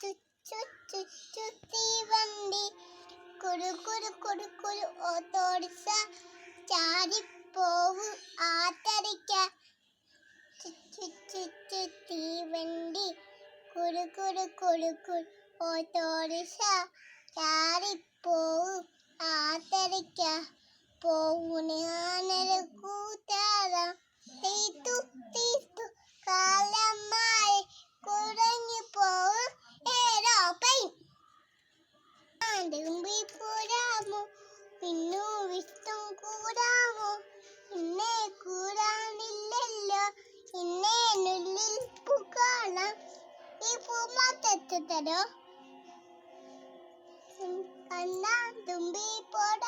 சுத்தி வண்டி குடு குடு குடு குடு ஓத்தோடிச சாடி போவு ஆத்தடிக்க சுச்சு தீவண்டி குடு குடு குடு குடு ஓத்தோடிச சாடி போவு ஆத்தடிக்க போவு ஞானரு கூத்தாரம் தீத்து தீத்து ಆಗುತ್ತದೋ ಕಣ್ಣ ತುಂಬಿ ಪೋಡ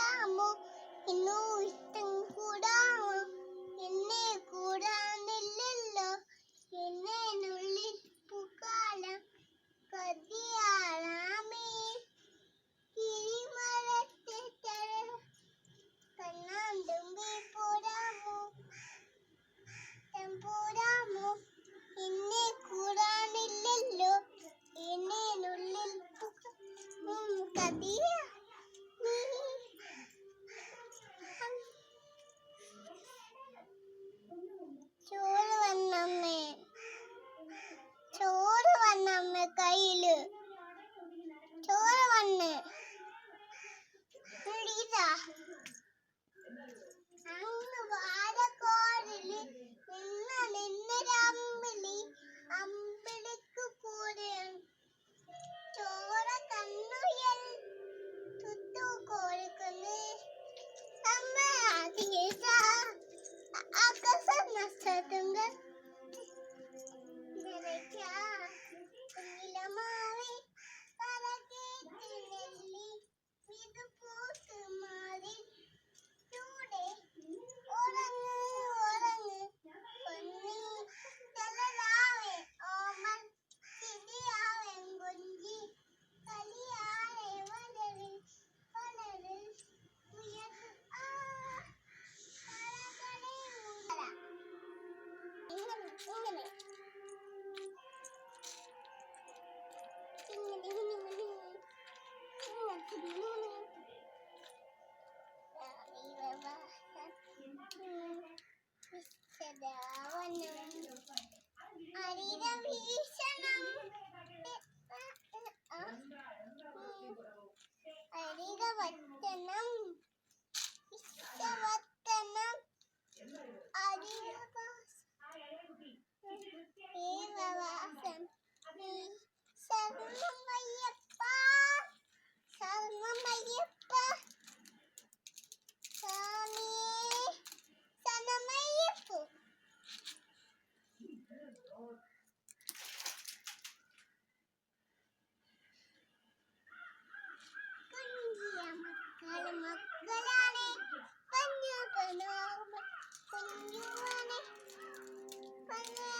爹 Arkasına sardın ഭീഷണം கொஞ்சம் கொஞ்சம்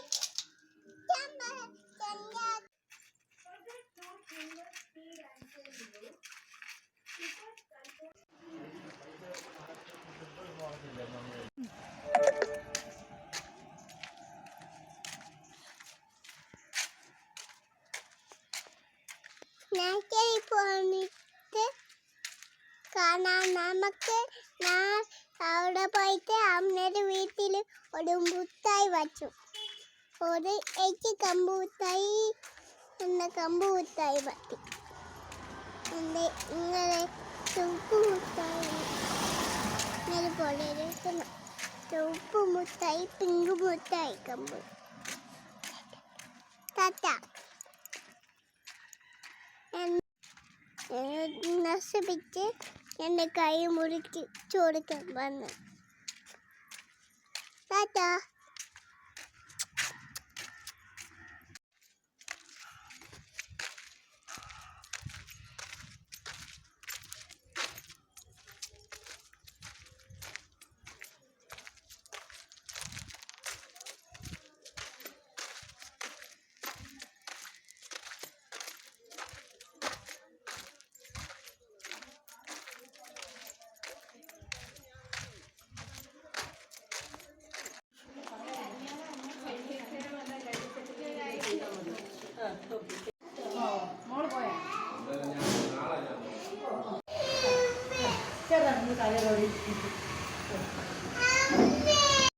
നമുക്ക് ഞാൻ അവിടെ പോയിട്ട് അമ്മയുടെ വീട്ടിൽ ഒരു മുത്തായി വച്ചു. ഒരു എനിക്ക് കമ്പൂത്തായി എന്ന കമ്പൂത്തായി പറ്റി എന്റെ ഇങ്ങനെ ചുവപ്പ് മുത്തായി ഇങ്ങനെ പോലെ ഇരിക്കുന്നു. ചുവപ്പ് മുത്തായി പിങ്ക് മുത്തായി കമ്പു. തത്ത നശിപ്പിച്ച് എന്റെ കൈ മുറിച്ച് ചോദിക്കാൻ വന്നു. താത്ത ചെറുതാ തലയോടി അമ്മേ